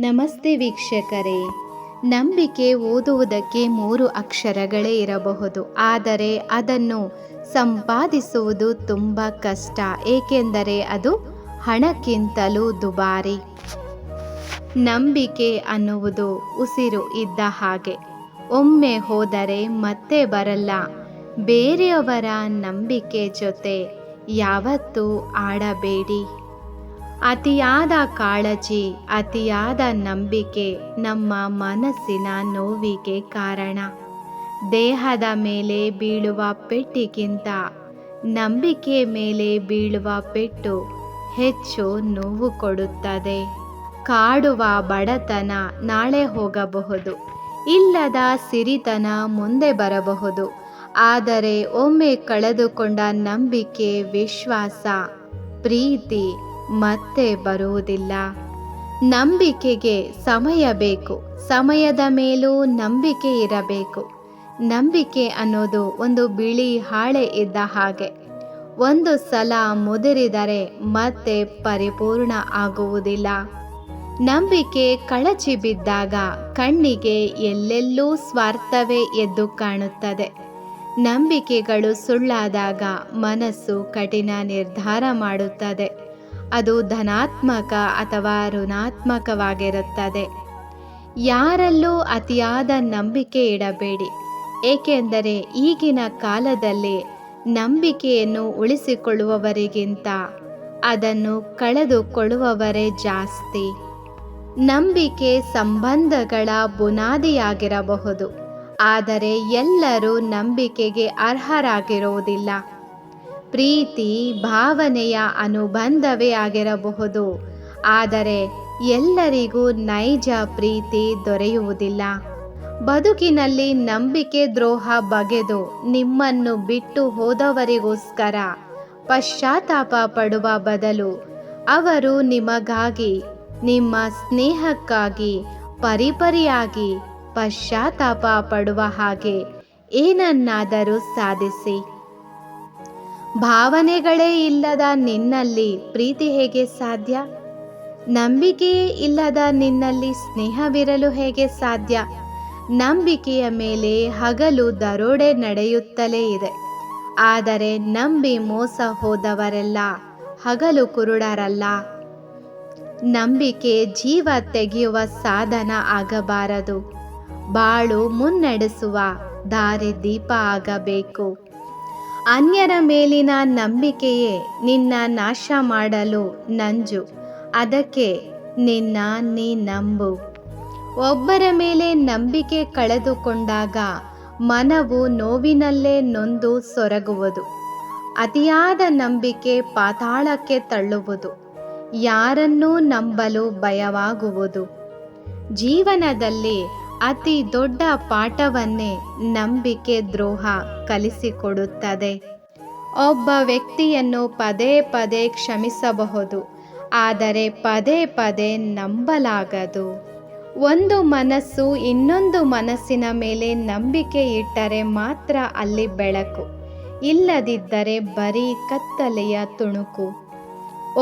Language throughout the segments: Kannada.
ನಮಸ್ತೆ ವೀಕ್ಷಕರೇ. ನಂಬಿಕೆ ಓದುವುದಕ್ಕೆ ಮೂರು ಅಕ್ಷರಗಳೇ ಇರಬಹುದು. ಆದರೆ ಅದನ್ನು ಸಂಪಾದಿಸುವುದು ತುಂಬ ಕಷ್ಟ. ಏಕೆಂದರೆ ಅದು ಹಣಕ್ಕಿಂತಲೂ ದುಬಾರಿ. ನಂಬಿಕೆ ಅನ್ನುವುದು ಉಸಿರು ಇದ್ದ ಹಾಗೆ. ಒಮ್ಮೆ ಹೋದರೆ ಮತ್ತೆ ಬರಲ್ಲ. ಬೇರೆಯವರ ನಂಬಿಕೆ ಜೊತೆ ಯಾವತ್ತೂ ಆಡಬೇಡಿ. ಅತಿಯಾದ ಕಾಳಜಿ, ಅತಿಯಾದ ನಂಬಿಕೆ ನಮ್ಮ ಮನಸ್ಸಿನ ನೋವಿಗೆ ಕಾರಣ. ದೇಹದ ಮೇಲೆ ಬೀಳುವ ಪೆಟ್ಟಿಗಿಂತ ನಂಬಿಕೆ ಮೇಲೆ ಬೀಳುವ ಪೆಟ್ಟು ಹೆಚ್ಚು ನೋವು ಕೊಡುತ್ತದೆ. ಕಾಡುವ ಬಡತನ ನಾಳೆ ಹೋಗಬಹುದು, ಇಲ್ಲದ ಸಿರಿತನ ಮುಂದೆ ಬರಬಹುದು. ಆದರೆ ಒಮ್ಮೆ ಕಳೆದುಕೊಂಡ ನಂಬಿಕೆ, ವಿಶ್ವಾಸ, ಪ್ರೀತಿ ಮತ್ತೆ ಬರುವುದಿಲ್ಲ. ನಂಬಿಕೆಗೆ ಸಮಯ ಬೇಕು. ಸಮಯದ ಮೇಲೂ ನಂಬಿಕೆ ಇರಬೇಕು. ನಂಬಿಕೆ ಅನ್ನೋದು ಒಂದು ಬಿಳಿ ಹಾಳೆ ಇದ್ದ ಹಾಗೆ. ಒಂದು ಸಲ ಮುದುರಿದರೆ ಮತ್ತೆ ಪರಿಪೂರ್ಣ ಆಗುವುದಿಲ್ಲ. ನಂಬಿಕೆ ಕಳಚಿ ಬಿದ್ದಾಗ ಕಣ್ಣಿಗೆ ಎಲ್ಲೆಲ್ಲೂ ಸ್ವಾರ್ಥವೇ ಎದ್ದು ಕಾಣುತ್ತದೆ. ನಂಬಿಕೆಗಳು ಸುಳ್ಳಾದಾಗ ಮನಸ್ಸು ಕಠಿಣ ನಿರ್ಧಾರ ಮಾಡುತ್ತದೆ. ಅದು ಧನಾತ್ಮಕ ಅಥವಾ ಋಣಾತ್ಮಕವಾಗಿರುತ್ತದೆ. ಯಾರಲ್ಲೂ ಅತಿಯಾದ ನಂಬಿಕೆ ಇಡಬೇಡಿ. ಏಕೆಂದರೆ ಈಗಿನ ಕಾಲದಲ್ಲಿ ನಂಬಿಕೆಯನ್ನು ಉಳಿಸಿಕೊಳ್ಳುವವರಿಗಿಂತ ಅದನ್ನು ಕಳೆದುಕೊಳ್ಳುವವರೇ ಜಾಸ್ತಿ. ನಂಬಿಕೆ ಸಂಬಂಧಗಳ ಬುನಾದಿಯಾಗಿರಬಹುದು. ಆದರೆ ಎಲ್ಲರೂ ನಂಬಿಕೆಗೆ ಅರ್ಹರಾಗಿರುವುದಿಲ್ಲ. ಪ್ರೀತಿ ಭಾವನೆಯ ಅನುಬಂಧವೇ ಆಗಿರಬಹುದು. ಆದರೆ ಎಲ್ಲರಿಗೂ ನೈಜ ಪ್ರೀತಿ ದೊರೆಯುವುದಿಲ್ಲ. ಬದುಕಿನಲ್ಲಿ ನಂಬಿಕೆ ದ್ರೋಹ ಬಗೆದು ನಿಮ್ಮನ್ನು ಬಿಟ್ಟು ಹೋದವರಿಗೋಸ್ಕರ ಪಶ್ಚಾತ್ತಾಪ ಪಡುವ ಬದಲು ಅವರು ನಿಮಗಾಗಿ, ನಿಮ್ಮ ಸ್ನೇಹಕ್ಕಾಗಿ, ಪರಿಪರಿಯಾಗಿ ಪಶ್ಚಾತ್ತಾಪ ಪಡುವ ಹಾಗೆ ಏನನ್ನಾದರೂ ಸಾಧಿಸಿ. ಭಾವನೆಗಳೇ ಇಲ್ಲದ ನಿನ್ನಲ್ಲಿ ಪ್ರೀತಿ ಹೇಗೆ ಸಾಧ್ಯ? ನಂಬಿಕೆಯೇ ಇಲ್ಲದ ನಿನ್ನಲ್ಲಿ ಸ್ನೇಹವಿರಲು ಹೇಗೆ ಸಾಧ್ಯ? ನಂಬಿಕೆಯ ಮೇಲೆ ಹಗಲು ದರೋಡೆ ನಡೆಯುತ್ತಲೇ ಇದೆ. ಆದರೆ ನಂಬಿ ಮೋಸ ಹೋದವರೆಲ್ಲ ಹಗಲು ಕುರುಡರಲ್ಲ. ನಂಬಿಕೆ ಜೀವ ತೆಗೆಯುವ ಸಾಧನ ಆಗಬಾರದು. ಬಾಳು ಮುನ್ನಡೆಸುವ ದಾರಿ ದೀಪ ಆಗಬೇಕು. ಅನ್ಯರ ಮೇಲಿನ ನಂಬಿಕೆಯೇ ನಿನ್ನ ನಾಶ ಮಾಡಲು ನಂಜು. ಅದಕ್ಕೆ ನಿನ್ನ ನೀ ನಂಬು. ಒಬ್ಬರ ಮೇಲೆ ನಂಬಿಕೆ ಕಳೆದುಕೊಂಡಾಗ ಮನವು ನೋವಿನಲ್ಲೇ ನೊಂದು ಸೊರಗುವುದು. ಅತಿಯಾದ ನಂಬಿಕೆ ಪಾತಾಳಕ್ಕೆ ತಳ್ಳುವುದು. ಯಾರನ್ನೂ ನಂಬಲು ಭಯವಾಗುವುದು. ಜೀವನದಲ್ಲಿ ಅತಿ ದೊಡ್ಡ ಪಾಠವನ್ನೇ ನಂಬಿಕೆ ದ್ರೋಹ ಕಲಿಸಿಕೊಡುತ್ತದೆ. ಒಬ್ಬ ವ್ಯಕ್ತಿಯನ್ನು ಪದೇ ಪದೇ ಕ್ಷಮಿಸಬಹುದು, ಆದರೆ ಪದೇ ಪದೇ ನಂಬಲಾಗದು. ಒಂದು ಮನಸ್ಸು ಇನ್ನೊಂದು ಮನಸ್ಸಿನ ಮೇಲೆ ನಂಬಿಕೆ ಇಟ್ಟರೆ ಮಾತ್ರ ಅಲ್ಲಿ ಬೆಳಕು, ಇಲ್ಲದಿದ್ದರೆ ಬರೀ ಕತ್ತಲೆಯ ತುಣುಕು.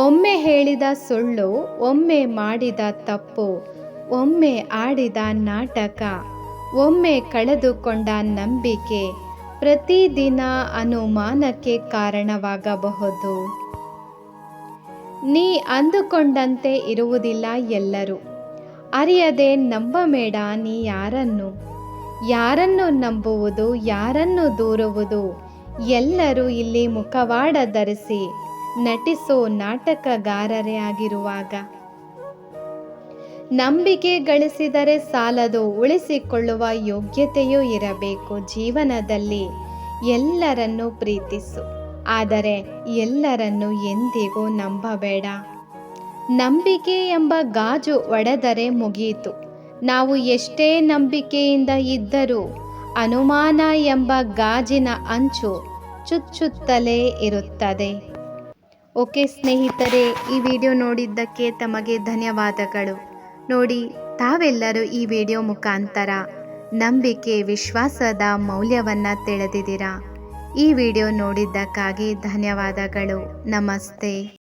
ಒಮ್ಮೆ ಹೇಳಿದ ಸುಳ್ಳು, ಒಮ್ಮೆ ಮಾಡಿದ ತಪ್ಪು ಒಮ್ಮೆ ಆಡಿದ ನಾಟಕ, ಒಮ್ಮೆ ಕಳೆದುಕೊಂಡ ನಂಬಿಕೆ ಪ್ರತಿದಿನ ಅನುಮಾನಕ್ಕೆ ಕಾರಣವಾಗಬಹುದು. ನೀ ಅಂದುಕೊಂಡಂತೆ ಇರುವುದಿಲ್ಲ ಎಲ್ಲರೂ. ಅರಿಯದೆ ನಂಬಬೇಡ ನೀ ಯಾರನ್ನು. ಯಾರನ್ನು ನಂಬುವುದು, ಯಾರನ್ನು ದೂರುವುದು, ಎಲ್ಲರೂ ಇಲ್ಲಿ ಮುಖವಾಡ ಧರಿಸಿ ನಟಿಸೋ ನಾಟಕಗಾರರೇ ಆಗಿರುವಾಗ. ನಂಬಿಕೆ ಗಳಿಸಿದರೆ ಸಾಲದು ಉಳಿಸಿಕೊಳ್ಳುವ ಯೋಗ್ಯತೆಯೂ ಇರಬೇಕು ಜೀವನದಲ್ಲಿ. ಎಲ್ಲರನ್ನೂ ಪ್ರೀತಿಸು, ಆದರೆ ಎಲ್ಲರನ್ನು ಎಂದಿಗೂ ನಂಬಬೇಡ. ನಂಬಿಕೆ ಎಂಬ ಗಾಜು ಒಡೆದರೆ ಮುಗಿಯಿತು ನಾವು ಎಷ್ಟೇ ನಂಬಿಕೆಯಿಂದ ಇದ್ದರೂ ಅನುಮಾನ ಎಂಬ ಗಾಜಿನ ಅಂಚು ಚುಚ್ಚುತ್ತಲೇ ಇರುತ್ತದೆ. ಓಕೆ ಸ್ನೇಹಿತರೆ, ಈ ವಿಡಿಯೋ ನೋಡಿದ್ದಕ್ಕೆ ತಮಗೆ ಧನ್ಯವಾದಗಳು. ನೋಡಿ ತಾವೆಲ್ಲರೂ ಈ ವಿಡಿಯೋ ಮುಖಾಂತರ ನಂಬಿಕೆ ವಿಶ್ವಾಸದ ಮೌಲ್ಯವನ್ನು ತಿಳಿದಿದ್ದೀರಾ? ಈ ವಿಡಿಯೋ ನೋಡಿದ್ದಕ್ಕಾಗಿ ಧನ್ಯವಾದಗಳು. ನಮಸ್ತೆ.